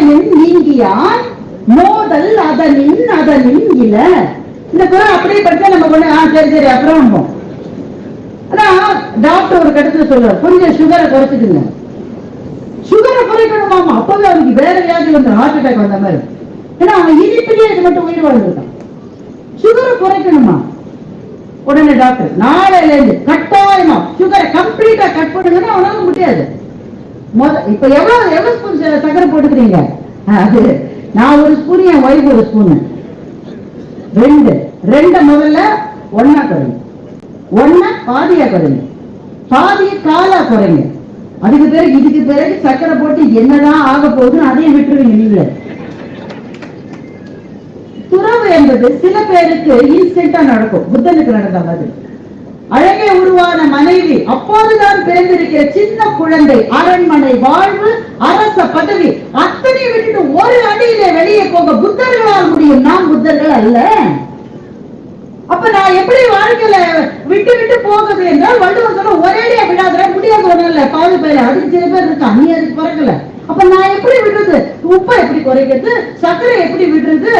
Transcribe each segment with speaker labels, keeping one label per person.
Speaker 1: யாதெனின் நீங்கியான் மோதல் அதனின் அதனின் இல. இந்த குரல் அப்படியே படிச்சா நம்ம கொண்டு ஆ சரி சரி அப்புறம் ஆனா டாக்டர் ஒரு கட்டத்துல சொல்றாரு கொஞ்சம் சுகரை குறைச்சிக்குங்க சுகரை குறைக்கணுமாமா? அப்பவே அவனுக்கு வேற வியாதி வந்து ஹார்ட் அட்டாக் வந்த மாதிரி. ஏன்னா அவன் இனிப்பிலேயே இது மட்டும் உயிர் வாழ்ந்துருக்கான் சுகரை குறைக்கணுமா? உடனே டாக்டர் நாளையில இருந்து கட்டாயமா சுகரை கம்ப்ளீட்டா கட் பண்ணுங்கன்னா அவனால முடியாது. இப்ப எவ்வளவு எவ்வளவு ஸ்பூன் சக்கரை போட்டுக்கிறீங்க? அது நான் ஒரு ஸ்பூன் என் ஒய்ஃப் ஒரு ஸ்பூன் ரெண்டு. ரெண்டு முதல்ல ஒன்னா குறைங்க. ஒன்னா பாதியா குறைங்க. பாதிய காலா குறைங்க. அதுக்கு பிறகு இதுக்கு பிறகு சக்கரை போட்டு என்னதான் ஆக போகுதுன்னு அதையும் விட்டுருவீங்க இல்ல துறவு என்பது சில பேருக்கு இன்ஸ்டன்டா நடக்கும். புத்தனுக்கு நடந்த மாதிரி. அழகே உருவான மனைவி. அப்போதுதான் பிறந்திருக்கிற சின்ன குழந்தை அரண்மனை வாழ்வு அரச பதவி. அத்தனை விட்டுட்டு ஒரு அடியில வெளியே போக புத்தர்களால் முடியும். நாம் புத்தர்கள் அல்ல. அப்ப நான் எப்படி வாழ்க்கையில விட்டு விட்டு போகுது என்றால் வள்ளுவர் சொல்ல ஒரே அடியா விடாத முடியாது ஒண்ணும் இல்ல. பாதி பேர் அதுக்கு சில பேர் இருக்கு நீ அதுக்கு பிறகுல அப்ப நான் எப்படி விடுறது? உப்பை எப்படி குறைக்கிறது? சர்க்கரை எப்படி விடுறது?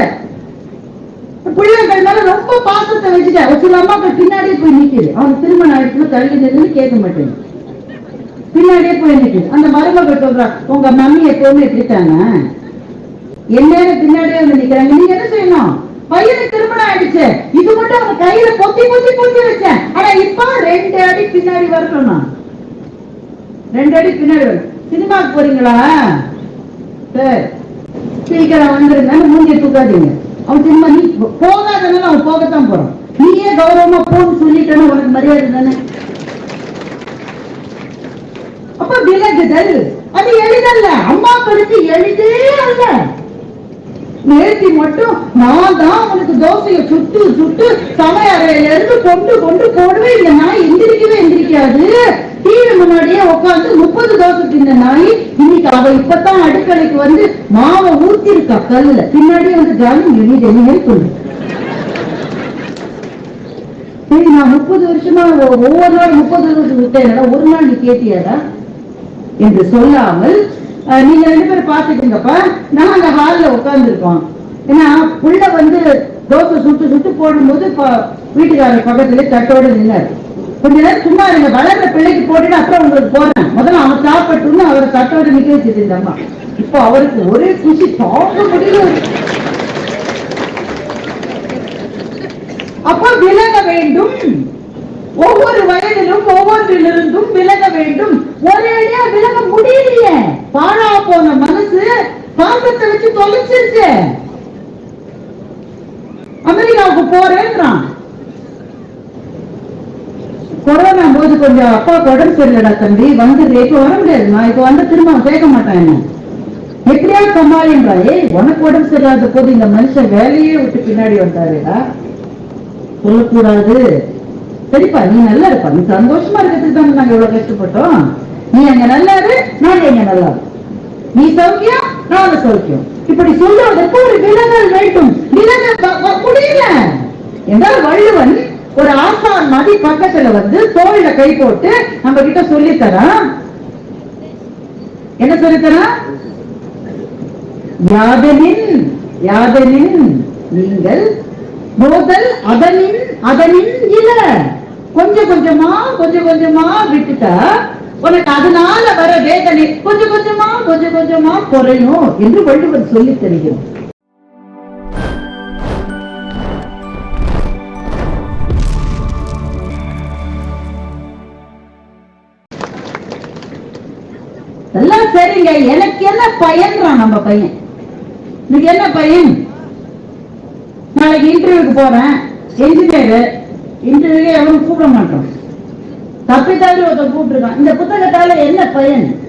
Speaker 1: பிள்ளைகள் மேல ரொம்ப பாசத்தை வச்சுட்டேன். சில அம்மாக்கள் பின்னாடியே போய் நிக்குது. அவனுக்கு திருமண இடத்துல தள்ளி நின்று கேட்க மாட்டேங்க பின்னாடியே போய் நிக்குது. அந்த மருமகள் சொல்றா உங்க மம்மி எப்பவுமே இப்படித்தாங்க என்ன பின்னாடியே வந்து நிக்கிறாங்க. நீங்க என்ன செய்யணும்? பையனுக்கு திருமணம் ஆயிடுச்சு. இது மட்டும் அவங்க கையில பொத்தி பொத்தி பொத்தி வச்சேன். ஆனா இப்ப ரெண்டு அடி பின்னாடி வரணும் நான் ரெண்டு அடி பின்னாடி வரணும் சினிமாக்கு போறீங்களா? சரி. சீக்கிரம் வந்துருங்க. மூஞ்சி தூக்காதீங்க. அவன் சினிமா நீ போகாதனால அவன் போகத்தான் போறான். நீயே கௌரவமா போன்னு சொல்லிட்டேன்னு உனக்கு மரியாதை தானே? அப்ப விலகுதல். அது எளிதல்ல. அம்மா படிச்சு எளிதே அல்ல. நேர்த்தி மட்டும் நான் தான் உனக்கு தோசையை சுட்டு சுட்டு சமையறையில இருந்து கொண்டு கொண்டு போடவே இந்த நாய் எந்திரிக்கவே எந்திரிக்காது. டிவி முன்னாடியே உட்காந்து முப்பது தோசை தின்ன நாய் இன்னைக்கு அவ இப்பதான் அடுக்கலைக்கு வந்து மாவை ஊத்தி இருக்கா கல்லுல. பின்னாடியே வந்து ஜாமி நீ வெளியே சொல்லு. சரி நான் முப்பது வருஷமா ஒவ்வொரு நாள் முப்பது வருஷம் விட்டேன் ஒரு நாள் நீ கேட்டியாடா? என்று சொல்லாமல் நீங்க ரெண்டு பேரும் பாத்துக்கீங்கப்பா நான் அந்த ஹால்ல உட்கார்ந்துருக்கோம். ஏன்னா புள்ள வந்து தோசை சுட்டு சுட்டு போடும்போது வீட்டுக்காரர் பக்கத்துல தட்டோடு நின்னாரு. கொஞ்ச நேரம் சும்மா இருங்க. வளர்ற பிள்ளைக்கு போட்டுட்டு அப்புறம் உங்களுக்கு போறேன். முதல்ல அவன் சாப்பிட்டுன்னு அவரை தட்டோடு நிக்க வச்சுட்டு இந்த இப்போ அவருக்கு ஒரே குஷி தாங்க முடியல அப்போ விலக வேண்டும். ஒவ்வொரு வயதிலும் ஒவ்வொன்றிலிருந்தும் விலக வேண்டும். ஒரேடியா விலக முடியலையே. பாழா போன மனசு பாசத்தை வச்சு தொலைச்சிருச்சு. அமெரிக்காவுக்கு போறேன்றான். கொரோனா போது கொஞ்சம் அப்பா உடம்பு சரியில்லடா தம்பி. வந்து இப்ப வர முடியாது. நான் இப்ப வந்து திரும்ப கேட்க மாட்டான் என்ன. எப்படியா சமாளின்றா? ஏய் உனக்கு உடம்பு சரியில்லாத போது இந்த மனுஷன் வேலையே விட்டு பின்னாடி வந்தாருடா. சொல்லக்கூடாது. சரிப்பா நீ நல்லா இருப்பா நீ சந்தோஷமா இருக்கிறதுக்கு தான் நாங்க இவ்வளவு கஷ்டப்பட்டோம். நீ அங்க நல்லா இரு நான் எங்க நல்லா நீ சௌக்கியம் நான் சௌக்கியம் இப்படி சொல்லுவதற்கு ஒரு விலகல் வேண்டும்? விலகல் முடியல. என்றால் வள்ளுவன் ஒரு ஆசான் மாதிரி பக்கத்துல வந்து தோல்ல கை போட்டு நம்ம கிட்ட சொல்லித் தரான் என்ன சொல்லித் தரான் யாதனின் யாதெனின் நீங்கள் மோதல் அதனின் அதனின் இல்ல கொஞ்சம் கொஞ்சமா கொஞ்சம் கொஞ்சமா விட்டுட்டா. உனக்கு அதனால வர வேதனை கொஞ்சம் கொஞ்சமா கொஞ்சம் கொஞ்சமா குறையும் என்று வள்ளுவர் சொல்லி தெரியும் எல்லாம் சரிங்க. எனக்கு என்ன பயன்றான் நம்ம பையன்? இன்னைக்கு என்ன பையன்? நாளைக்கு இன்டர்வியூக்கு போறேன். என்ஜினியர் இன்டர்வியூ எவனும் கூப்பிட மாட்டோம். தப்பித்தாலும் ஒருத்தர் கூப்பிட்டுருக்கான். இந்த புத்தகத்தால என்ன பயன்?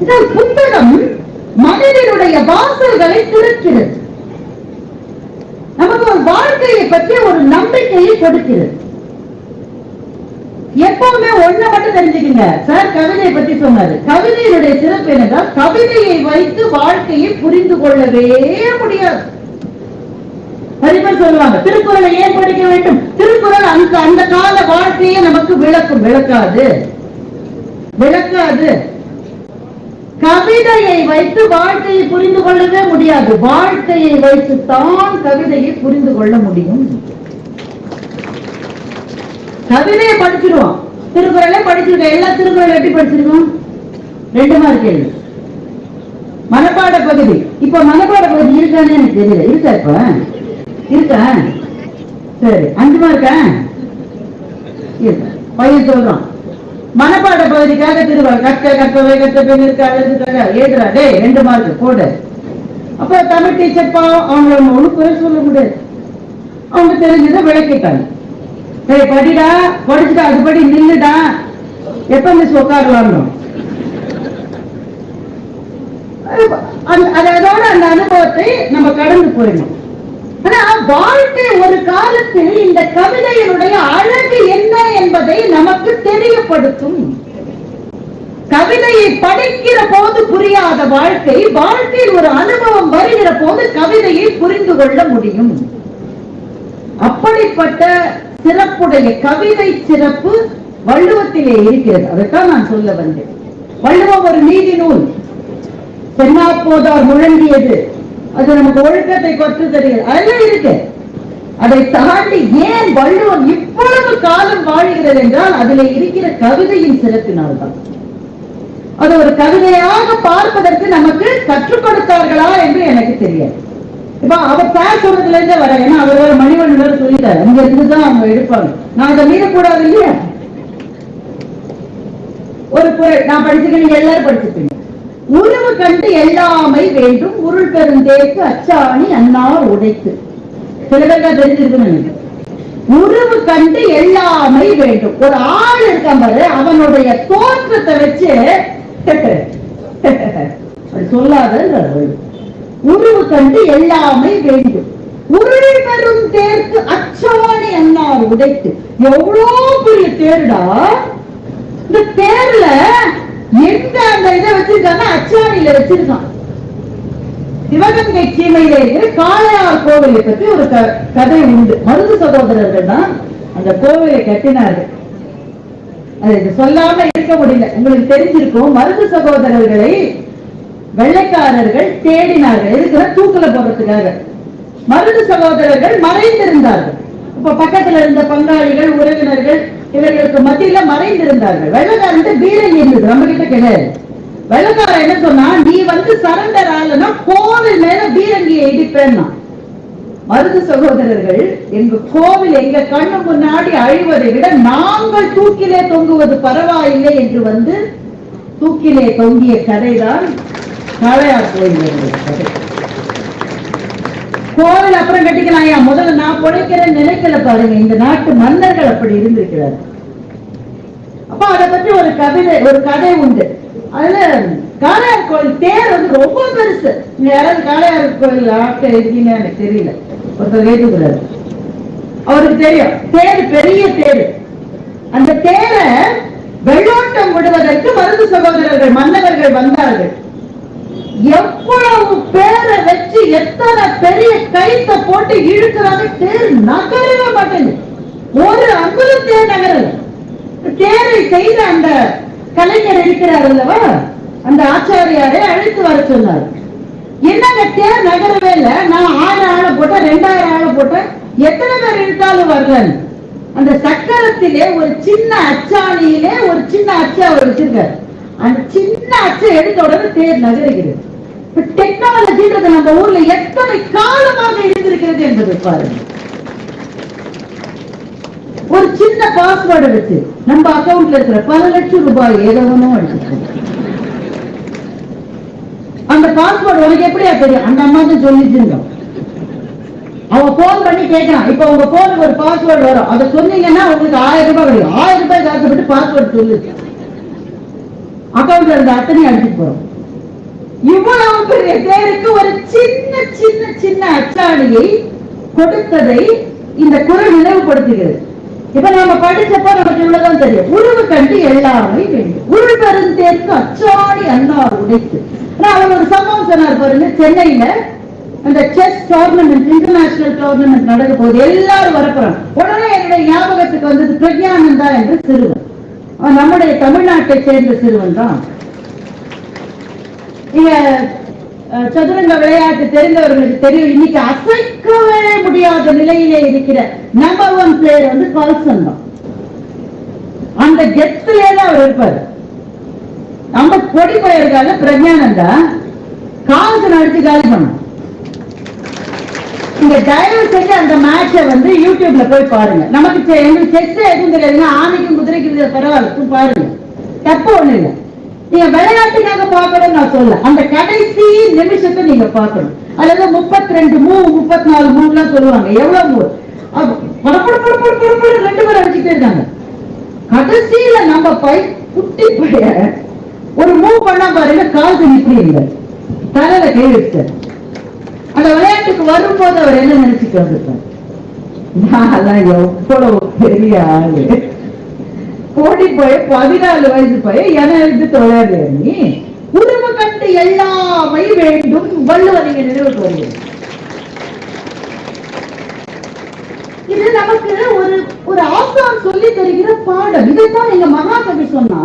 Speaker 1: இந்த புத்தகம். மனிதனுடைய வாசல்களை திறக்கிறது நமக்கு ஒரு வாழ்க்கையை பற்றி ஒரு நம்பிக்கையை கொடுக்கிறது. எப்பவுமே ஒண்ணு மட்டும் தெரிஞ்சுக்கங்க. சார் கவிதையை பத்தி சொன்னாரு. கவிதையினுடைய சிறப்பு என்னன்னா கவிதையை வைத்து வாழ்க்கையை புரிந்து கொள்ளவே முடியாது. நிறைய சொல்லுவாங்க திருக்குறளை ஏன் படிக்க வேண்டும். திருக்குறள் அந்த அந்த கால வாழ்க்கையை நமக்கு விளக்கும். விளக்காது. விளக்காது. கவிதையை வைத்து வாழ்க்கையை புரிந்து கொள்ளவே முடியாது. வாழ்க்கையை வைத்து தான் கவிதையை புரிந்து கொள்ள முடியும். கவிதையை படிச்சிருவோம். திருக்குறளே படிச்சிருக்கோம். எல்லா திருக்குறள் எப்படி படிச்சிருக்கோம்? ரெண்டு மார்க் கேள்வி மனப்பாட பகுதி. இப்ப மனப்பாட பகுதி இருக்கானே எனக்கு தெரியல. இருக்கா இப்ப? இருக்கா? சரி அஞ்சு மார்க்கா இருக்கா பையன் சொல்றான். மனப்பாட பகுதிக்காக திருவாள் கற்க கற்பவை கற்ற பெண் இருக்க ஏதுரா டே ரெண்டு மார்க் போடு. அப்ப தமிழ் டீச்சர் பாவம் அவங்கள ஒண்ணு குறை சொல்ல முடியாது. அவங்க தெரிஞ்சதை விளக்கிட்டாங்க. டேய் படிடா படிச்சுட்டா அதுபடி நில்லுடா. எப்ப மிஸ் உட்காரலாம்னு அந்த- அதோட அந்த அனுபவத்தை நம்ம கடந்து போயிடணும். ஆனா வாழ்க்கை ஒரு காலத்தில் இந்த கவிதையினுடைய அழகு என்ன என்பதை நமக்கு தெரியப்படுத்தும். கவிதையை படிக்கிற போது புரியாத வாழ்க்கை வாழ்க்கையில் ஒரு அனுபவம் வருகிற போது கவிதையை புரிந்து கொள்ள முடியும். அப்படிப்பட்ட சிறப்புடைய கவிதை சிறப்பு வள்ளுவத்திலே இருக்கிறது. அதைத்தான் நான் சொல்ல வந்தேன். வள்ளுவம் ஒரு நீதி நூல். சென்னா போதார் முழங்கியது. அது நமக்கு ஒழுக்கத்தை கொத்து தெரியும் அதெல்லாம் இருக்கு. அதை தாண்டி ஏன் வள்ளுவம் இவ்வளவு காலம் வாழ்கிறது என்றால் அதில் இருக்கிற கவிதையின் சிறப்பினால்தான். அது ஒரு கவிதையாக பார்ப்பதற்கு நமக்கு கற்றுக் கொடுத்தார்களா என்று எனக்கு தெரியாது. இப்ப அவர் பேர் சொல்றதுல இருந்தே வர ஏன்னா அவர் ஒரு மணிவண்ணன் வேற சொல்லிட்டாரு இருந்துதான் அவங்க எடுப்பாங்க நான் அதை மீறக்கூடாது இல்லையா? ஒரு குரல் நான் படிச்சிருக்கேன் நீங்க எல்லாரும் படிச்சிருப்பீங்க உருவு கண்டு எல்லாமை வேண்டும். உருள் பெருந்தேக்கு அச்சாணி அன்னார் உடைத்து. சில பேருக்கு உருவு கண்டு எல்லாமை வேண்டும். ஒரு ஆள் இருக்கான் பாரு அவனுடைய தோற்றத்தை வச்சு சொல்லாத உருவு கண்டு எல்லாமே வேண்டும். உருள் பெரும் தேர்க்கு அச்சாணி அன்னார் உடைத்து. எவ்வளோ பெரிய தேருடா? இந்த தேர்ல எந்த அந்த இதை வச்சிருக்காங்க அச்சாணியில வச்சிருக்கான். சிவகங்கை சீமையில இருக்கிற காளையார் கோவிலை பற்றி ஒரு க- கதை உண்டு. மருது சகோதரர்கள் தான் அந்த கோவிலை கட்டினார்கள். அது இது சொல்லாம இருக்க முடியல. உங்களுக்கு தெரிஞ்சிருக்கும் மருது சகோதரர்களை வெள்ளைக்காரர்கள் தேடினார்கள். இருக்கிற தூக்குல போடுறதுக்காக. மருது சகோதரர்கள் மறைந்திருந்தார்கள். இப்ப பக்கத்துல இருந்த பங்காளிகள் உறவினர்கள் இவர்களுக்கு மத்தியில மறைந்திருந்தார்கள். வெள்ளக்காரன் பீரங்கி இருந்தது நம்ம கிட்ட கிடையாது வெள்ளக்காரன் என்ன சொன்னா நீ வந்து சரண்டர் ஆகலன்னா கோவில் மேல பீரங்கியை இடிப்பேன்னா? மருது சகோதரர்கள் எங்க கோவில் எங்க கண்ணு முன்னாடி அழிவதை விட நாங்கள் தூக்கிலே தொங்குவது பரவாயில்லை என்று வந்து தூக்கிலே தொங்கிய கதைதான் காளையார் கோயில் கதை கோவில் அப்புறம் கட்டிக்கலாம். ஐயா முதல்ல நான் பிழைக்கிறேன்னு நினைக்கல பாருங்க. இந்த நாட்டு மன்னர்கள் அப்படி இருந்திருக்கிறார் அப்ப அதை பத்தி ஒரு கவிதை ஒரு கதை உண்டு. அதுல காளையார் கோயில் தேர் வந்து ரொம்ப பெருசு. நீங்க யாராவது காளையார் கோயில் ஆட்ட இருக்கீங்க எனக்கு தெரியல. ஒருத்தர் கேட்டுக்கிறாரு அவருக்கு தெரியும். தேர் பெரிய தேர். அந்த தேரை வெள்ளோட்டம் விடுவதற்கு மருந்து சகோதரர்கள் மன்னவர்கள் வந்தார்கள். எவ்வளவு பேரை வச்சு எத்தனை பெரிய கைத்த போட்டு இழுக்கிறாங்க தேர் நகரவே மாட்டேங்குது. ஒரு அங்குலம் தேர் நகரல. தேரை செய்த அந்த கலைஞர் இருக்கிறார் அல்லவா? அந்த ஆச்சாரியாரை அழைத்து வர சொன்னார். என்னங்க தேர் நகரவே இல்ல? நான் ஆயிரம் ஆளை போட்டேன் ரெண்டாயிரம் ஆளை போட்டேன். எத்தனை பேர் இழுத்தாலும் வரலன்னு. அந்த சக்கரத்திலே ஒரு சின்ன அச்சாணியிலே ஒரு சின்ன அச்சா அவர் வச்சிருக்காரு. அந்த சின்ன அச்சு எடுத்த உடனே தேர் நகருகிறது. டெக்னாலஜின்றது நம்ம ஊர்ல எத்தனை காலமாக இருந்திருக்கிறது என்பது பாருங்க. ஒரு சின்ன பாஸ்வேர்டு வச்சு நம்ம அக்கவுண்ட்ல இருக்கிற பல லட்சம் ரூபாய் ஏதோ ஒண்ணும் அடிச்சிருக்கோம் அந்த பாஸ்வேர்டு உனக்கு எப்படியா தெரியும்? அந்த அம்மா தான் சொல்லிச்சிருந்தோம். அவன் போன் பண்ணி கேட்கிறான். இப்ப உங்க போனுக்கு ஒரு பாஸ்வேர்டு வரும். அதை சொன்னீங்கன்னா உங்களுக்கு ஆயிரம் ரூபாய் கிடைக்கும். ஆயிரம் ரூபாய் காசு பாஸ்வேர்டு சொல்லுச்சு அக்கௌண்ட்ல இருந்த அத்தனை அடிச்சுட்டு போறோம். இவ்வளவு பெரிய தேருக்கு ஒரு சின்ன சின்ன சின்ன அச்சாணியை கொடுத்ததை இந்த குரல் நினைவுபடுத்துகிறது. இப்ப நாம படிச்சப்ப நமக்கு இவ்வளவுதான் தெரியும். உருவு கண்டு எல்லாமே வேண்டும் உருள் பெருந்தேற்கு அச்சாணி அன்னார் உடைத்து. ஆனா அவர் ஒரு சம்பவம் சொன்னார் பாருங்க சென்னையில அந்த செஸ் டோர்னமெண்ட் இன்டர்நேஷனல் டோர்னமெண்ட் நடக்க போகுது. எல்லாரும் வரப்போறாங்க. உடனே என்னுடைய ஞாபகத்துக்கு வந்தது பிரஜானந்தா என்று சிறுவன் நம்முடைய தமிழ்நாட்டை சேர்ந்த சிறுவன் தான். இங்க சதுரங்க விளையாட்டு தெரிந்தவர்களுக்கு தெரியும். இன்னைக்கு அசைக்கவே முடியாத நிலையிலே இருக்கிற நம்பர் ஒன் பிளேயர் வந்து கால்சன் தான். அந்த கெத்துலே தான் அவர் இருப்பாரு. நம்ம கொடி பயிர்கால பிரஜானந்தா கால்சன் அடிச்சு காலி பண்ணும் நீங்க தயவு செஞ்சு அந்த மேட்சை வந்து யூடியூப்ல போய் பாருங்க. நமக்கு செ- எங்களுக்கு செஸ் எதுவும் தெரியாதுன்னா ஆணைக்கும் குதிரைக்கு இது பரவாயில்ல பாருங்க. தப்பு ஒண்ணு இல்லை. நீங்க விளையாட்டுக்காக பார்க்கணும் நான் சொல்ல அந்த கடைசி நிமிஷத்தை நீங்க பார்க்கணும். அதாவது முப்பத்தி ரெண்டு மூணு முப்பத்தி நாலு மூணு எல்லாம் சொல்லுவாங்க எவ்வளவு மூவ் ரெண்டு பேரும் அடிச்சுட்டே இருக்காங்க. கடைசியில நம்ம பை குட்டி பைய ஒரு மூவ் பண்ணா பாருங்க கால் இப்படி இல்லை தலையில கை வச்சார் அந்த விளையாட்டுக்கு வரும்போது அவர் என்ன நினைச்சுட்டு வந்திருப்பார்? நான் எவ்வளவு பெரிய ஆளு. ஓடி போய் பதினாலு வயசு போய் என எடுத்து விளையாடுற நீ. உருவ கண்டு எல்லாமே வேண்டும் வள்ளுவர் நீங்க நினைவுக்கு வருவீங்க இது நமக்கு ஒரு ஒரு ஆசான் சொல்லி தருகிற பாடம். இதைத்தான் எங்க மகாகவி சொன்னா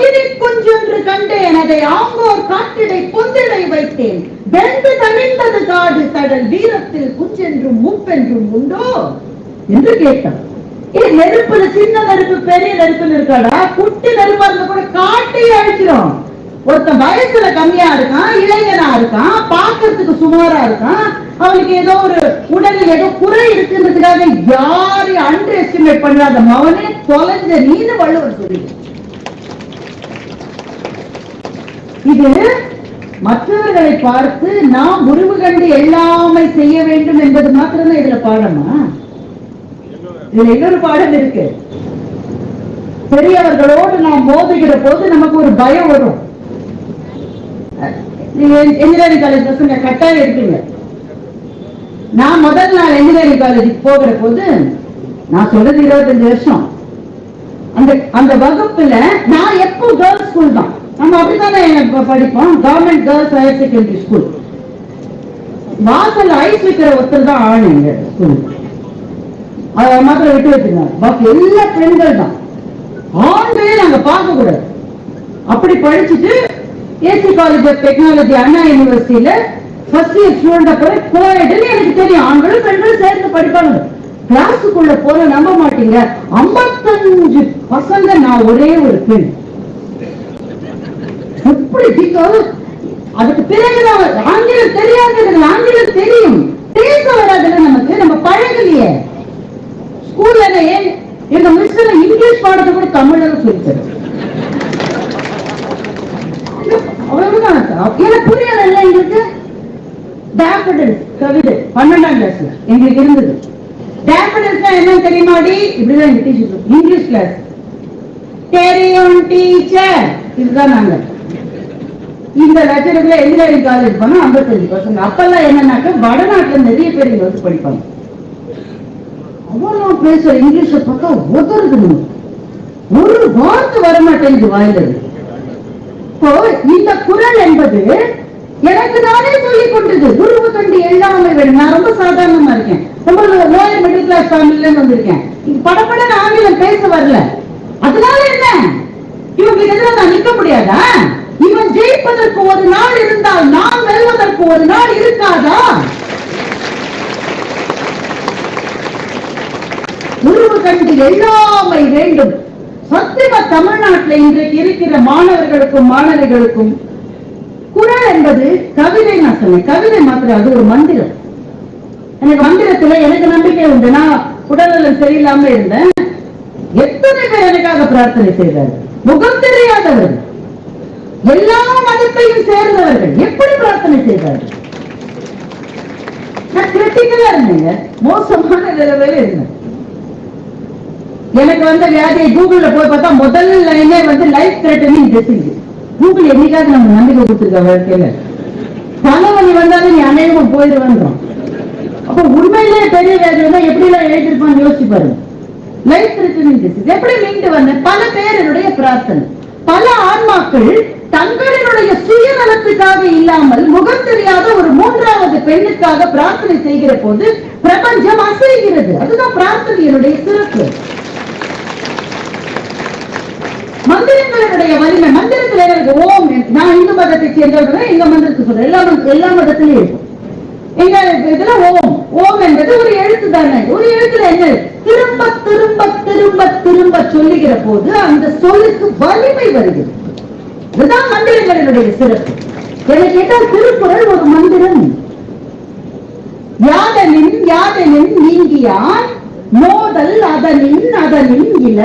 Speaker 1: அக்னி குஞ்சொன்று கண்டேன் அதை ஆங்கோர் காட்டிடை பொந்திடை வைத்தேன். வெந்து தணிந்தது காடு கடல் வீரத்தில் குஞ்சென்றும் மூப்பென்றும் உண்டோ? என்று கேட்டான். இது நெருப்புல சின்ன நெருப்பு பெரிய நெருப்புன்னு இருக்காடா? குட்டி நெருப்பா இருந்தா கூட காட்டையே அழிச்சிடும் ஒருத்தன் வயசுல கம்மியா இருக்கான் இளைஞனா இருக்கான் பாக்குறதுக்கு சுமாரா இருக்கான். அவனுக்கு ஏதோ ஒரு உடலில் ஏதோ குறை இருக்குன்றதுக்காக யாரையும் அண்டர் எஸ்டிமேட் பண்ணாத மவனே தொலைஞ்ச நீனு வள்ளுவர் சொல்லி இது மற்றவர்களை பார்த்து நாம் உருவு கண்டு எல்லாமே செய்ய வேண்டும் என்பது மாத்திரம்தான் இதுல பாடமா? இதுல இன்னொரு பாடம் இருக்கு. பெரியவர்களோடு நாம் மோதுகிற போது நமக்கு ஒரு பயம் வரும். இன்ஜினியரிங் காலேஜ் பசங்க கட்டாயம் இருக்குங்க நான் முதல் நாள் இன்ஜினியரிங் காலேஜுக்கு போகிற போது நான் சொல்றது இருபத்தஞ்சு வருஷம். அந்த அந்த வகுப்புல நான் எப்போ கேர்ள்ஸ் ஸ்கூல் தான். நம்ம அப்படித்தானே படிப்போம்? Government girls higher secondary school வாசல் ஐஸ் வைக்கிற ஒருத்தர் தான் ஆண் எங்க ஸ்கூல் அதை மாத்திரம் விட்டு வச்சிருந்தாங்க பாக்கி எல்லா பெண்கள் தான். ஆண்களே நாங்க பார்க்க கூடாது. அப்படி படிச்சுட்டு AC college of technology Anna யூனிவர்சிட்டியில ஃபர்ஸ்ட் இயர் ஸ்டூடெண்ட் போய் கோயட்னு எனக்கு தெரியும். ஆண்களும் பெண்களும் சேர்ந்து படிப்பாங்க. கிளாஸுக்குள்ள போல நம்ப மாட்டீங்க. ஐம்பத்தஞ்சு பசங்க நான் ஒரே ஒரு பெண். எப்படி பிகாஸ் அதுக்கு பிறகு நான் ஆங்கிலம் தெரியாது எனக்கு ஆங்கிலம் தெரியும். பேச வராதுல்ல நமக்கு நம்ம பழகலையே. ஸ்கூல்ல ஏன் எங்க மிஸ் இங்கிலீஷ் பாடத்தை கூட தமிழ்ல சொல்லி தரும் அவ்வளவுதான் எனக்கு புரியல எங்களுக்கு? டேஃபடில்ஸ் கவிதை பன்னெண்டாம் கிளாஸ்ல எங்களுக்கு இருந்தது. டேஃபடில்ஸ்னா என்னன்னு தெரியுமாடி இப்படிதான் எங்க டீச்சர் இங்கிலீஷ் கிளாஸ் தெரியும் டீச்சர் இதுதான் நாங்க. இந்த லட்சணத்துல என்ஜினியரிங் காலேஜ் போனா ஐம்பத்தஞ்சு பர்சன்ட் அப்பெல்லாம் என்னன்னாக்க வடநாட்டுல நிறைய பேர் இங்க வந்து படிப்பாங்க. அவ்வளவு பேசுற இங்கிலீஷ பார்த்தா உதறுது ஒரு வார்த்தை வர மாட்டேங்குது வாய்ந்தது இப்போ இந்த குரல் என்பது எனக்கு நானே சொல்லிக் கொண்டது உருவு தொண்டி எல்லாமே வேணும். நான் ரொம்ப சாதாரணமா இருக்கேன். ரொம்ப லோயர் மிடில் கிளாஸ் ஃபேமிலில வந்திருக்கேன். இது படப்பட ஆங்கிலம் பேச வரல. அதனால என்ன? இவங்க எதிராக நான் நிக்க முடியாதா? இவன் ஜெயிப்பதற்கு ஒரு நாள் இருந்தால் நான் வெல்வதற்கு ஒரு நாள் இருக்காதா? உருவு கண்டு எல்லாமை வேண்டும். சத்தியமா தமிழ்நாட்டில் இன்றைக்கு இருக்கிற மாணவர்களுக்கும் மாணவிகளுக்கும் குரல் என்பது கவிதை நான் சொன்னேன் கவிதை மாத்திரம் அது ஒரு மந்திரம். எனக்கு மந்திரத்துல எனக்கு நம்பிக்கை உண்டு. நான் உடல்நலம் சரியில்லாம இருந்தேன். எத்தனை பேர் எனக்காக பிரார்த்தனை செய்தார் முகம் தெரியாதவர்கள். எல்லா மதத்தையும் சேர்ந்தவர்கள் எப்படி பிரார்த்தனை செய்தார்கள்? நான் கிரிட்டிக்கலா இருந்தேங்க. மோசமான நிலைமையில இருந்தேன். எனக்கு வந்த வியாதியை கூகுள்ல போய் பார்த்தா முதல் லைனே வந்து லைஃப் த்ரெட்டனிங் டிசீஸ் கூகுள் என்னைக்காவது நம்ம நம்பிக்கை கொடுத்துருக்க வாழ்க்கையில? தலைவலி வந்தாலும் நீ அநேகமா போயிடுவேன்றோம். அப்ப உண்மையிலேயே பெரிய வியாதி வந்தா எப்படி எல்லாம் எழுதிருப்பான்னு யோசிச்சு பாருங்க. லைஃப் த்ரெட்டனிங் டிசீஸ் எப்படி மீண்டு வந்தேன்? பல பேருடைய பிரார்த்தனை. பல ஆன்மாக்கள் தங்களினுடைய சுயநலத்துக்காக இல்லாமல் முகம் தெரியாத ஒரு மூன்றாவது பெண்ணுக்காக பிரார்த்தனை செய்கிற போது பிரபஞ்சம் அசைகிறது. அதுதான் பிரார்த்தனையினுடைய சிறப்பு. மந்திரங்களுடைய வலிமை மந்திரத்தில் எனக்கு ஓம் நான் இந்து மதத்தை சேர்ந்தவர்கள் எங்க மந்திரத்துக்கு சொல்றேன். எல்லா எல்லா மதத்திலையும் இருக்கும். எங்க இதுல ஓம். ஓம் என்பது ஒரு எழுத்து தானே. ஒரு எழுத்துல என்ன? திரும்ப திரும்ப திரும்ப திரும்ப சொல்லுகிற போது அந்த சொல்லுக்கு வலிமை வருகிறது இதுதான் மந்திரங்களினுடைய சிறப்பு. எனக்கு கேட்டால் திருக்குறள் ஒரு மந்திரம். யாதனின் யாதனின் நீங்கியான். மோதல் அதனின் அதனின் இல.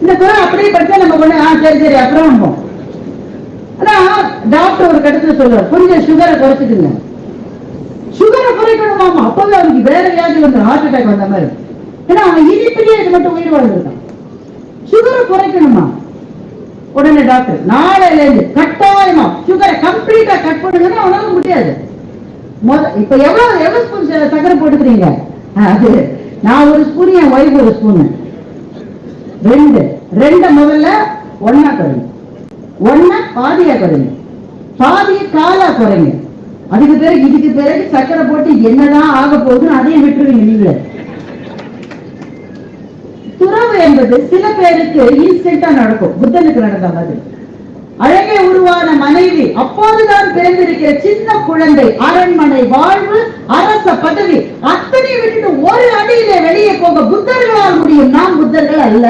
Speaker 1: இந்த குரல் அப்படியே படிச்சா நம்ம கொண்டு ஆ சரி சரி அப்புறம் ஆனா டாக்டர் ஒரு கட்டத்துல சொல்லுவார் கொஞ்சம் சுகரை குறைச்சிடுங்க சுகரை குறைக்கணுமாமா அப்பவே அவனுக்கு வேற வியாதி வந்து ஹார்ட் அட்டாக் வந்த மாதிரி. ஏன்னா அவன் இனிப்பிலேயே இது மட்டும் உயிர் வாழ்ந்துருக்கான் சுகரை குறைக்கணுமா? உடனே டாக்டர் நாளையில இருந்து கட்டாயமா சுகரை கம்ப்ளீட்டா கட் பண்ணுங்கன்னா அவனால முடியாது. முத இப்ப எவ்வளவு எவ்வளவு ஸ்பூன் சக்கரை போட்டுக்கிறீங்க? அது நான் ஒரு ஸ்பூன் என் ஒய்ஃப் ஒரு ஸ்பூன் ரெண்டு ரெண்ட முதல்ல ஒன்னா குறைங்க. ஒன்னா பாதியா குறைங்க. பாதியை காலா குறைங்க. அதுக்கு பிறகு இதுக்கு பிறகு சக்கரை போட்டு என்னதான் ஆக போகுதுன்னு அதையும் விட்டுருவீங்க நீங்களே துறவு என்பது சில பேருக்கு இன்ஸ்டன்டா நடக்கும். புத்தனுக்கு நடந்த மாதிரி. அழகே உருவான மனைவி அப்போதுதான் பிறந்திருக்கிற சின்ன குழந்தை அரண்மனை வாழ்வு அரச பதவி அத்தனை விட்டுட்டு ஒரு அடியிலே வெளியே போக புத்தர்களால் முடியும். நாம் புத்தர்கள் அல்ல.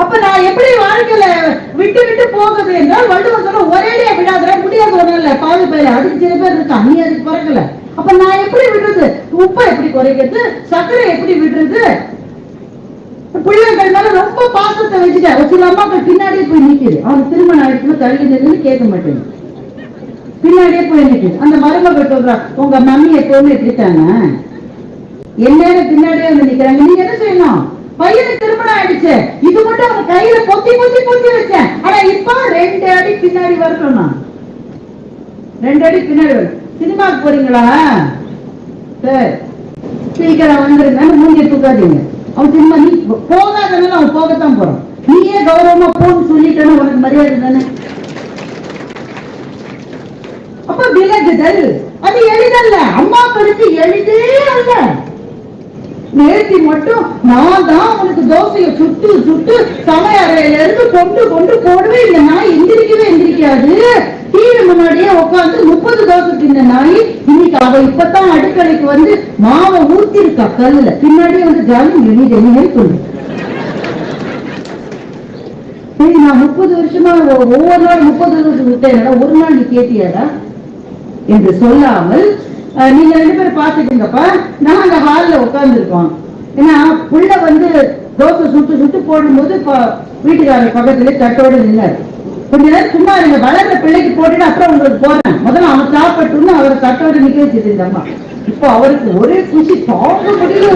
Speaker 1: அப்ப நான் எப்படி வாழ்க்கையில விட்டு விட்டு போகுது என்றால் வள்ளுவர் சொல்ல ஒரேடியா விடாத முடியாது ஒண்ணும் இல்ல. பாதி பேர் அதுக்கு சில பேர் இருக்கு அண்ணி அதுக்கு பிறக்கல. அப்ப நான் எப்படி விடுறது? உப்பை எப்படி குறைக்கிறது? சர்க்கரை எப்படி விடுறது? பிள்ளைகள் மேல ரொம்ப பாசத்தை வச்சுட்டேன். ஒரு சில அம்மாக்கள் பின்னாடியே போய் நிக்குது. அவன் திருமணம் ஆயிடுச்சு தள்ளி நின்று கேட்க மாட்டேங்குது பின்னாடியே போய் நிக்குது. அந்த மருமகள் சொல்றான் உங்க மம்மி எப்பவுமே இப்படித்தானே என்ன பின்னாடியே வந்து நிக்கிறாங்க. நீங்க என்ன செய்யணும்? பையனுக்கு திருமணம் ஆயிடுச்சு. இது மட்டும் அவங்க கையில பொத்தி பொத்தி பொத்தி வச்சேன். ஆனா இப்ப ரெண்டு அடி பின்னாடி வரட்டும் நான். ரெண்டு அடி பின்னாடி வரும் சினிமாக்கு போறீங்களா? சரி. சீக்கிரம் வந்துருங்க. மூஞ்சி தூக்காதீங்க. அவன் சினிமா நீ போகாதனால அவன் போகத்தான் போறான். நீயே கௌரவமா போன்னு சொல்லிட்டேன்னு உனக்கு மரியாதை தானே? அப்ப விலகுதல். அது எளிதல்ல. அம்மாக்களுக்கு எளிதே அல்ல. நேர்த்தி மட்டும் நான் தான் உனக்கு தோசையை சுட்டு சுட்டு சமையறையில இருந்து கொண்டு கொண்டு போடவே இந்த நாய் எந்திரிக்கவே எந்திரிக்காது. டிவி முன்னாடியே உட்கார்ந்து முப்பது தோசை தின்ன நாய் இன்னைக்கு அவ இப்பதான் அடுக்கலைக்கு வந்து மாவை ஊத்திருக்கா கல்லுல. பின்னாடியே வந்து ஜாலி எண்ணி எண்ணி சொல்லு. சரி நான் முப்பது வருஷமா ஒவ்வொரு நாள் முப்பது வருஷம் விட்டேன் ஒரு நாள் நீ கேட்டியாடா? என்று சொல்லாமல் நீங்க ரெண்டு பேரும் பாத்துக்கீங்கப்பா நான் அந்த ஹால்ல உட்கார்ந்துருக்கோம். ஏன்னா புள்ள வந்து தோசை சுட்டு சுட்டு போடும்போது வீட்டுக்காரர் பக்கத்துல தட்டோடு நின்னார். கொஞ்ச நேரம் சும்மா இருங்க வளர்ற பிள்ளைக்கு போட்டுட்டு அப்புறம் உங்களுக்கு போறேன் முதல்ல அவன் சாப்பிட்டுன்னு அவரை தட்டோடு நிக்க வச்சுட்டு இந்த இப்போ அவருக்கு ஒரே குஷி தாங்க முடியல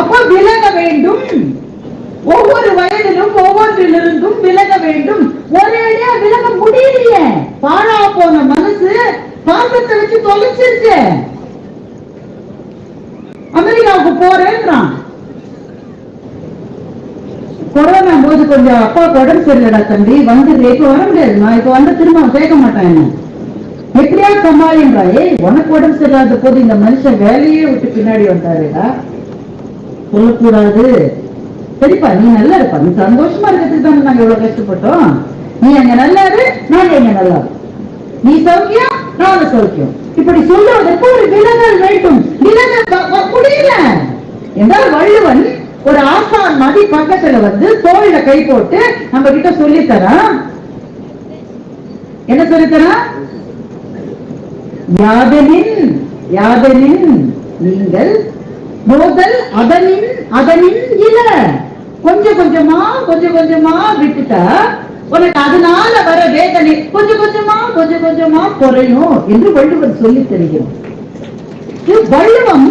Speaker 1: அப்போ விலக வேண்டும். ஒவ்வொரு வயதிலும் ஒவ்வொன்றிலிருந்தும் விலக வேண்டும். ஒரேடியா விலக முடியலையே. பாழா போன மனசு. பாசத்தை வச்சு தொலைச்சிருச்சு அமெரிக்காவுக்கு போறேன்றான். கொரோனா போது கொஞ்சம் அப்பாவுக்கு உடம்பு சரியில்லடா தம்பி. வந்துடு இப்ப வர முடியாது. நான் இப்ப வந்து திரும்ப கேட்க மாட்டேன் என்ன. எப்படியா சமாளின்றாயே உனக்கு உடம்பு சரியில்லாத போது இந்த மனுஷன் வேலையே விட்டு பின்னாடி வந்தாருடா. சொல்லக்கூடாது. சரிப்பா நீ நல்லா இருப்பா நீ சந்தோஷமா இருக்கிறதுக்கு தானே நாங்க இவ்வளவு கஷ்டப்பட்டோம். நீ அங்க நல்லா இரு நாங்க இங்க நல்லா நீ சௌக்கியம் நாங்க சௌக்கியம். இப்படி சொல்லுவதற்கு ஒரு விலகல் வேண்டும். விலகல் முடியல. என்றால் வள்ளுவன் ஒரு ஆசான் மதி பக்கத்துல வந்து தோல்ல கை போட்டு நம்ம கிட்ட சொல்லித்தரான். என்ன சொல்லித் யாதனின் யாதெனின் நீங்கள் மோதல் அதனின் அதனின் இல்ல கொஞ்சம் கொஞ்சமா கொஞ்சம் கொஞ்சமா விட்டுட்டா உனக்கு அதனால வர வேதனை கொஞ்சம் கொஞ்சமா கொஞ்சம் கொஞ்சமா குறையும் என்று வள்ளுவர் சொல்லி தெரிகிறோம் வள்ளுவம்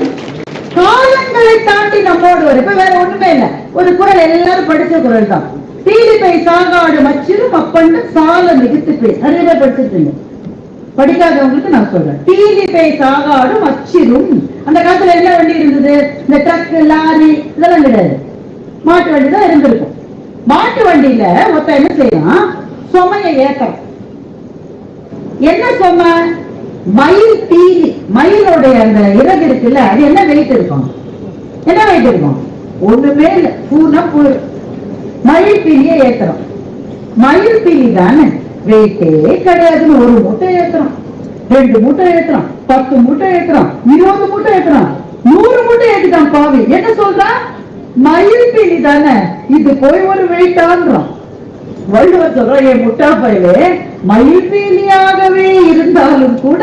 Speaker 1: காலங்களை தாண்டி நம்மோடு வரும். இப்ப வேற ஒண்ணுமே இல்ல. ஒரு குரல் எல்லாரும் படிச்ச குரல் தான். தீலிப்பை சாகாடு மச்சிரும் அப்பண்டு சால மிகுத்து பேர் நிறைய பேர் படிச்சிருக்கீங்க. படிக்காதவங்களுக்கு நான் சொல்றேன். தீலிப்பை சாகாடும் அச்சிரும் அந்த காலத்துல என்ன வண்டி இருந்தது? இந்த ட்ரக் லாரி இதெல்லாம் கிடையாது. மாட்டு வண்டி தான் இருந்திருக்கும். மாட்டு வண்டியில மொத்தம் என்ன செய்யலாம் சுமையை ஏத்தம் என்ன சொம? மயில் தீனி. மயிலுடைய அந்த இறகு இருக்குல்ல அது என்ன வெயிட் இருக்கும்? என்ன வெயிட் இருக்கும்? ஒண்ணுமே இல்ல. பூனா பூ. மயில் பீலியை ஏத்துறோம் மயில் பீலி தானே வெயிட்டே கிடையாதுன்னு ஒரு மூட்டை ஏத்துறோம் ரெண்டு மூட்டை ஏத்துறோம் பத்து மூட்டை ஏத்துறோம் இருபது மூட்டை ஏத்துறோம் நூறு மூட்டை ஏத்துட்டான் பாவி. என்ன சொல்றான் மயில் பீலி தானே? இது போய் ஒரு வெயிட்டான்றோம் வள்ளுவர் சொல்றான் என் முட்டா பயலே மயில் பீலியாகவே இருந்தாலும் கூட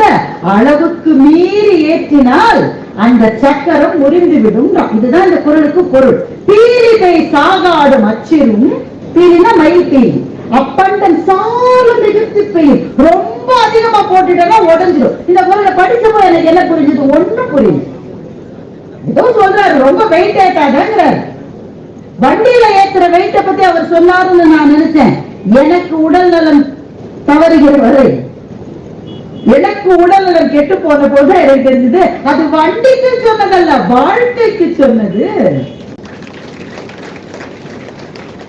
Speaker 1: அளவுக்கு மீறி ஏற்றினால் அந்த சக்கரம் முறிந்து விடும் இதுதான் இந்த குரலுக்கு பொருள். பீலிகை சாகாடும் அச்சிரும் பீலினா மயில் பீலி அப்பண்டன் சால மிகுத்து பெய்யும். ரொம்ப அதிகமா போட்டுட்டா உடஞ்சிடும். இந்த குரலை படிச்சப்போ எனக்கு என்ன புரிஞ்சது? ஒண்ணு புரியுது ஏதோ சொல்றாரு ரொம்ப வெயிட் ஏட்டாதங்கிறாரு வண்டியில ஏத்துற வெயிட்ட பத்தி அவர் சொன்னாருன்னு நான் நினைச்சேன். எனக்கு உடல் நலம் தவறுகிறவரு எனக்கு உடல் நலம் கெட்டு போன போது எனக்கு தெரிஞ்சது அது வண்டிக்கு சொன்னதல்ல வாழ்க்கைக்கு சொன்னது.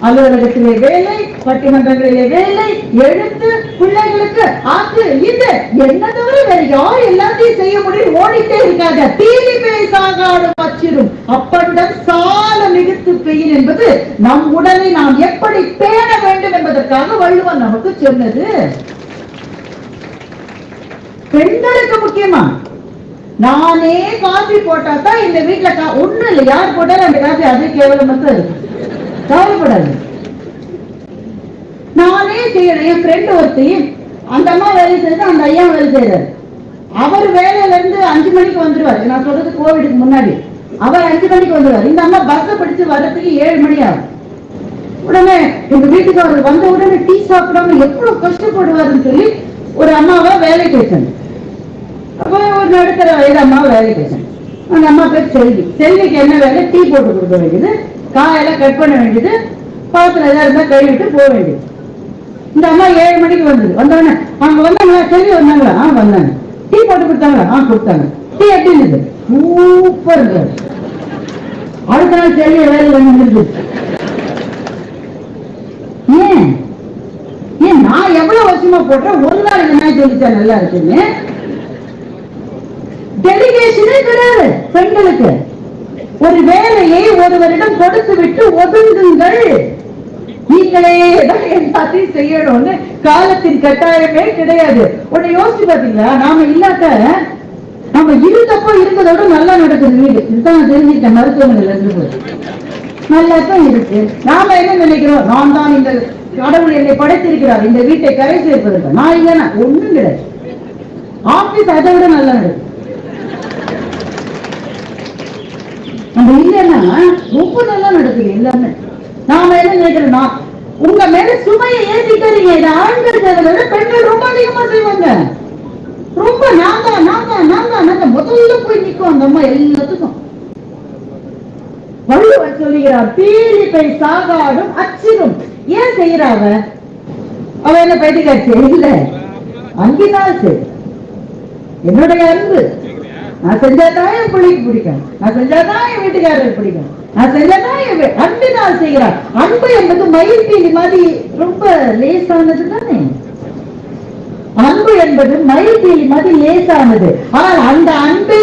Speaker 1: அலுவலகத்திலே வேலை பட்டிமன்றங்களிலே வேலை எழுத்து பிள்ளைகளுக்கு அது இது என்ன தவிர வேற யார் எல்லாத்தையும் செய்ய முடியும்? ஓடிட்டே இருக்காங்க. தீனி பேய் சாகாடும் பச்சிரும். அப்பண்டம் சால மிகுத்து பெயின் என்பது நம் உடலை நாம் எப்படி பேண வேண்டும் என்பதற்காக வள்ளுவன் நமக்கு சொன்னது. பெண்களுக்கு முக்கியமா? நானே காஃபி போட்டா தான் இந்த வீட்டுல ஒண்ணு ஒண்ணும் இல்லை. யார் போட்டாலும் அந்த காஃபி அது கேவலமா தான் கவலைப்படாது நானே செய்யறேன். என் ஃப்ரெண்ட் ஒருத்தி அந்த அம்மா வேலை செய்யுது அந்த ஐயா வேலை செய்யறாரு அவர் வேலையில இருந்து அஞ்சு மணிக்கு வந்துருவாரு. நான் சொல்றது கோவிடுக்கு முன்னாடி. அவர் அஞ்சு மணிக்கு வந்துருவாரு. இந்த அம்மா பஸ் பிடிச்சு வர்றதுக்கு ஏழு மணி ஆகும். உடனே எங்க வீட்டுக்கு அவர் வந்த உடனே டீ சாப்பிடாம எவ்வளவு கஷ்டப்படுவாருன்னு சொல்லி ஒரு அம்மாவை வேலைக்கு வச்சாங்க அப்ப ஒரு நடுத்தர வயது அம்மாவை வேலைக்கு வச்சாங்க அந்த அம்மா பேர் செல்வி. செல்விக்கு என்ன வேலை? டீ போட்டு கொடுக்க வேண்டியது. காயெல்லாம் கட் பண்ண வேண்டியது. பாத்திரம் எதாவது இருந்தா கழுவிட்டு போக வேண்டியது. இந்த அம்மா ஏழு மணிக்கு வந்தது. வந்தோடனே அவங்க வந்தாங்களா செல்வி வந்தாங்களா? ஆ வந்தாங்க. டீ போட்டு கொடுத்தாங்களா? ஆ கொடுத்தாங்க. டீ எப்படி இருந்தது? சூப்பர் அடுத்த நாள் செல்வி வேலையில் இருந்தது ஏன்? ஏன் நான் எவ்வளவு வருஷமா போட்டேன்? ஒரு நாள் என்ன சொல்லிச்சா நல்லா இருக்குன்னு. டெலிகேஷனே கிடையாது பெண்களுக்கு. ஒரு வேலையை ஒருவரிடம் கொடுத்து விட்டு ஒதுங்குங்கள். நீங்களே தான் எல்லாத்தையும் செய்யணும்னு காலத்தின் கட்டாயமே கிடையாது. உன்னை யோசிச்சு பாத்தீங்களா? நாம இல்லாத நம்ம இருந்தப்போ இருந்ததோட நல்லா நடக்குது வீடு. இதுதான் நான் தெரிஞ்சுக்கிட்டேன் மருத்துவமனையில இருந்து நல்லா தான் இருக்கு. நாம என்ன நினைக்கிறோம்? நான் தான் இந்த கடவுள் என்னை படைத்திருக்கிறார். இந்த வீட்டை கரை சேர்ப்பதற்கு. நான் இல்லைன்னா ஒண்ணும் கிடையாது. ஆபீஸ் அதை விட நல்லா நடக்குது. நம்ம இல்லைன்னா ரொம்ப நல்லா நடக்குது எல்லாமே. நாம என்ன நினைக்கிறோம் உங்க மேல சுமையை ஏத்திக்கிறீங்க இதை ஆண்கள் பெண்கள் ரொம்ப அதிகமா செய்வாங்க. ரொம்ப நாங்க நாங்க நான் நாங்க முதல்ல போய் நிக்கும் அந்த அம்மா எல்லாத்துக்கும். வள்ளுவர் சொல்லுகிறார் பீலிப்பை சாகாடும் அச்சிரும். ஏன் செய்யறாங்க அவ என்ன பைத்தியக்காட்சி இல்ல. அங்கினால் என்னுடைய அன்பு. நான் செஞ்சாதான் என் பிள்ளைக்கு பிடிக்கும். நான் செஞ்சாதான் என் வீட்டுக்காரருக்கு பிடிக்கும். நான் செஞ்சாதான் என் அன்பு நான் செய்கிறேன் அன்பு என்பது மயில் பீலி மாதிரி ரொம்ப லேசானது தானே? அன்பு என்பது மயில் பீலி மாதிரி லேசானது. ஆனால் அந்த அன்பே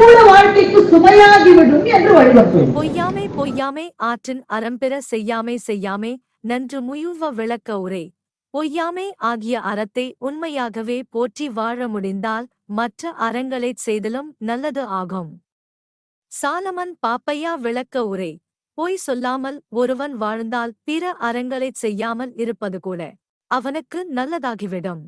Speaker 1: கூட வாழ்க்கைக்கு சுமையாகிவிடும் என்று வள்ளுவர்
Speaker 2: பொய்யாமை பொய்யாமை ஆற்றின் அறம்பெற செய்யாமை செய்யாமை நன்று முயுவ விளக்க உரை. பொய்யாமை ஆகிய அறத்தை உண்மையாகவே போற்றி வாழ முடிந்தால் மற்ற அறங்களைச் செய்தலும் நல்லது ஆகும். சாலமன் பாப்பையா விளக்க உரை பொய் சொல்லாமல் ஒருவன் வாழ்ந்தால் பிற அறங்களைச் செய்யாமல் இருப்பது கூட அவனுக்கு நல்லதாகிவிடும்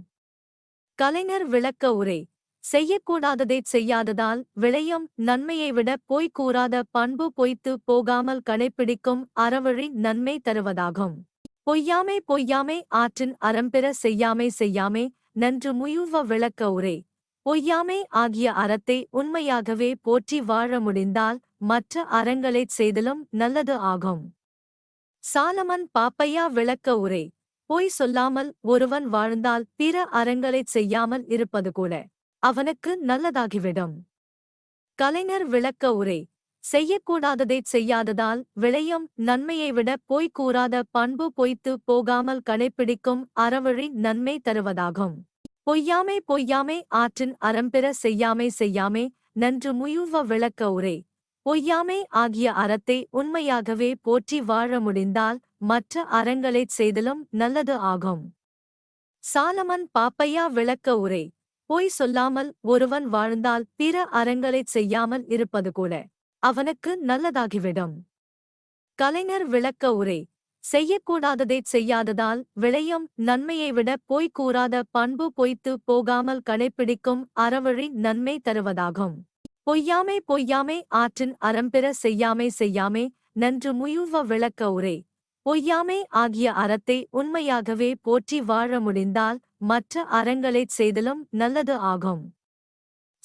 Speaker 2: கலைஞர் விளக்க உரை செய்யக்கூடாததைச் செய்யாததால் விளையும் நன்மையை விட பொய் கூறாத பண்பு பொய்த்து போகாமல் கடைப்பிடிக்கும் அறவழி நன்மை தருவதாகும். பொய்யாமை பொய்யாமை ஆற்றின் அறம்பிற செய்யாமை செய்யாமை நன்று முயுவ விளக்க உரை பொய்யாமை ஆகிய அறத்தை உண்மையாகவே போற்றி வாழ முடிந்தால் மற்ற அறங்களைச் செய்தலும் நல்லது ஆகும். சாலமன் பாப்பையா விளக்க உரை. பொய் சொல்லாமல் ஒருவன் வாழ்ந்தால் பிற அறங்களைச் செய்யாமல் இருப்பது கூட அவனுக்கு நல்லதாகிவிடும். கலைஞர் விளக்க உரை. செய்யக்கூடாததைச் செய்யாததால் விளையும் நன்மையை விட பொய் கூறாத பண்பு பொய்த்து போகாமல் கடைப்பிடிக்கும் அறவழி நன்மை தருவதாகும். பொய்யாமை பொய்யாமை ஆற்றின் அறம்பெற செய்யாமை செய்யாமை நன்று முயுவ விளக்க உரை. பொய்யாமை ஆகிய அறத்தை உண்மையாகவே போற்றி வாழ முடிந்தால் மற்ற அறங்களைச் செய்தலும் நல்லது ஆகும். சாலமன் பாப்பையா விளக்க உரை. பொய் சொல்லாமல் ஒருவன் வாழ்ந்தால் பிற அறங்களைச் செய்யாமல் இருப்பது கூட அவனுக்கு நல்லதாகிவிடும். கலைஞர் விளக்க உரை. செய்யக்கூடாததைச் செய்யாததால் விளையும் நன்மையை விட பொய் கூறாத பண்பு பொய்த்து போகாமல் கடைப்பிடிக்கும் அறவழி நன்மை தருவதாகும். பொய்யாமை பொய்யாமை ஆற்றின் அறம்பெற செய்யாமை செய்யாமை நன்று முயுவ விளக்க உரை. பொய்யாமை ஆகிய அறத்தை உண்மையாகவே போற்றி வாழ முடிந்தால் மற்ற அறங்களைச் செய்தலும் நல்லது ஆகும்.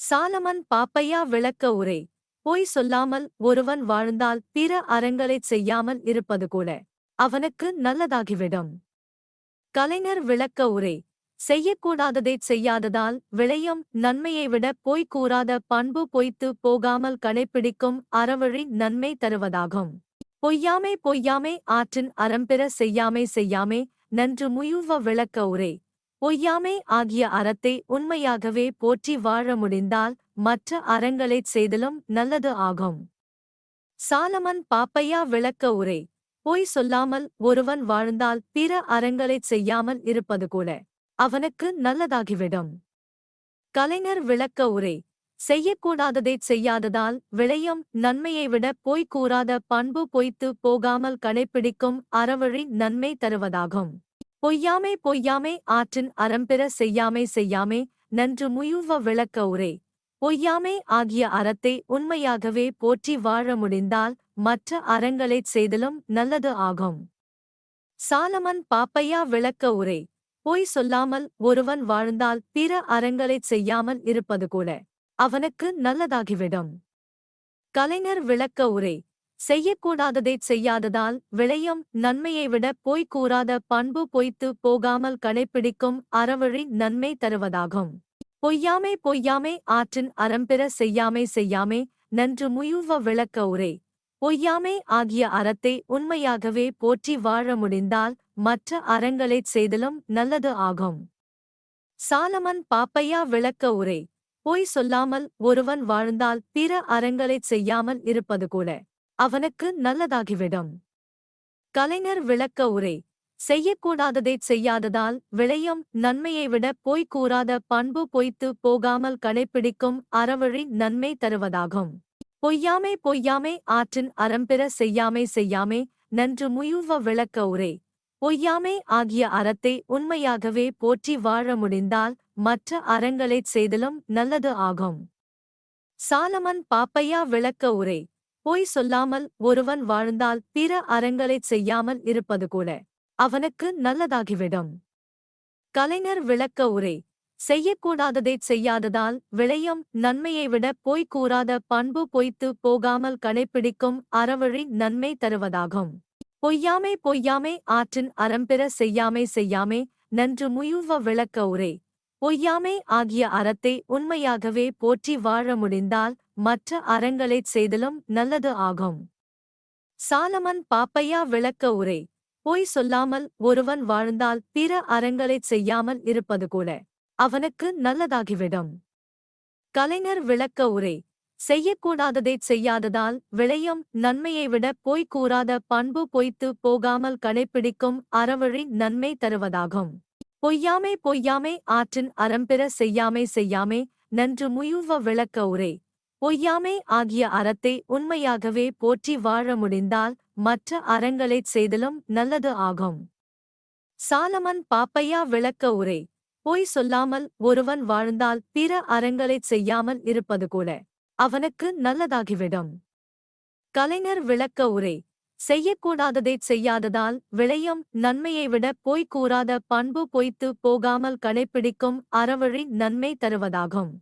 Speaker 2: சாலமன் பாப்பையா விளக்க உரை. பொய் சொல்லாமல் ஒருவன் வாழ்ந்தால் பிற அறங்களைச் செய்யாமல் இருப்பது கூட. அவனுக்கு நல்லதாகிவிடும். கலைஞர் விளக்க உரை. செய்யக்கூடாததைச் செய்யாததால் விளையும் நன்மையை விட பொய் கூறாத பண்பு பொய்த்து போகாமல் கடைப்பிடிக்கும் அறவழி நன்மை தருவதாகும். பொய்யாமை பொய்யாமை ஆற்றின் அறம்பெற செய்யாமை செய்யாமை நன்று முயுவ விளக்க உரை. பொய்யாமை ஆகிய அறத்தை உண்மையாகவே போற்றி வாழ முடிந்தால் மற்ற அறங்களைச் செய்தலும் நல்லது ஆகும். சாலமன் பாப்பையா விளக்க உரை. பொய் சொல்லாமல் ஒருவன் வாழ்ந்தால் பிற அறங்களைச் செய்யாமல் இருப்பது கூட அவனுக்கு நல்லதாகிவிடும். கலைஞர் விளக்க உரை செய்யக்கூடாததைச் செய்யாததால் விளையும் நன்மையை விட பொய் கூறாத பண்பு பொய்த்து போகாமல் கடைப்பிடிக்கும் அறவழி நன்மை தருவதாகும். பொய்யாமை பொய்யாமை ஆற்றின் அறம்பிற செய்யாமை செய்யாமை நன்று முயுவ விளக்க உரை. பொய்யாமை ஆகிய அறத்தை உண்மையாகவே போற்றி வாழ முடிந்தால் மற்ற அறங்களைச் செய்தலும் நல்லது ஆகும். சாலமன் பாப்பையா விளக்க உரை. பொய் சொல்லாமல் ஒருவன் வாழ்ந்தால் பிற அறங்களைச் செய்யாமல் இருப்பது கூட அவனுக்கு நல்லதாகிவிடும். கலைஞர் விளக்க உரை. செய்யக்கூடாததைச் செய்யாததால் விளையும் நன்மையை விட பொய் கூறாத பண்பு பொய்த்து போகாமல் கடைப்பிடிக்கும் அறவழி நன்மை தருவதாகும். பொய்யாமை பொய்யாமை ஆற்றின் அறம்பெற செய்யாமை செய்யாமை நன்று முயுவ விளக்க உரை. பொய்யாமை ஆகிய அறத்தை உண்மையாகவே போற்றி வாழ முடிந்தால் மற்ற அறங்களைச் செய்தலும் நல்லது ஆகும். சாலமன் பாப்பையா விளக்க உரை. பொய் சொல்லாமல் ஒருவன் வாழ்ந்தால் பிற அறங்களைச் செய்யாமல் இருப்பது கூட அவனுக்கு நல்லதாகிவிடும். கலைஞர் விளக்க உரை. செய்யக்கூடாததைச் செய்யாததால் விளையும் நன்மையை விட பொய் கூறாத பண்பு பொய்த்து போகாமல் கடைப்பிடிக்கும் அறவழி நன்மை தருவதாகும். பொய்யாமை பொய்யாமை ஆற்றின் அறம்பெற செய்யாமை செய்யாமை நன்று முயுவ விளக்க உரை. பொய்யாமை ஆகிய அறத்தை உண்மையாகவே போற்றி வாழ முடிந்தால் மற்ற அறங்களைச் செய்தலும் நல்லது ஆகும். சாலமன் பாப்பையா விளக்க உரை. பொய் சொல்லாமல் ஒருவன் வாழ்ந்தால் பிற அறங்களைச் செய்யாமல் இருப்பது கூட. அவனுக்கு நல்லதாகிவிடும். கலைஞர் விளக்க உரை. செய்யக்கூடாததைச் செய்யாததால் விளையும் நன்மையை விட பொய் கூறாத பண்பு பொய்த்து போகாமல் கடைப்பிடிக்கும் அறவழி நன்மை தருவதாகும். பொய்யாமை பொய்யாமை ஆற்றின் அறம்பெற செய்யாமை செய்யாமை நன்று முயுவ விளக்க உரை. பொய்யாமை ஆகிய அறத்தை உண்மையாகவே போற்றி வாழ முடிந்தால் மற்ற அறங்களைச் செய்தலும் நல்லது ஆகும். சாலமன் பாப்பையா விளக்க உரை. பொய் சொல்லாமல் ஒருவன் வாழ்ந்தால் பிற அறங்களைச் செய்யாமல் இருப்பது கூட அவனுக்கு நல்லதாகிவிடும். கலைஞர் விளக்க உரை செய்யக்கூடாததைச் செய்யாததால் விளையும் நன்மையை விட பொய் கூறாத பண்பு பொய்த்து போகாமல் கடைப்பிடிக்கும் அறவழி நன்மை தருவதாகும். பொய்யாமை பொய்யாமை ஆற்றின் அறம்பிற செய்யாமை செய்யாமை நன்று முயுவ விளக்க உரை பொய்யாமை ஆகிய அறத்தை உண்மையாகவே போற்றி வாழ முடிந்தால் மற்ற அறங்களைச் செய்தலும் நல்லது ஆகும். சாலமன் பாப்பையா விளக்க உரை. பொய் சொல்லாமல் ஒருவன் வாழ்ந்தால் பிற அறங்களைச் செய்யாமல் இருப்பது கூட அவனுக்கு நல்லதாகிவிடும். கலைஞர் விளக்க உரை. செய்யக்கூடாததைச் செய்யாததால் விளையும் நன்மையை விட பொய் கூறாத பண்பு பொய்த்து போகாமல் கடைப்பிடிக்கும் அறவழி நன்மை தருவதாகும்.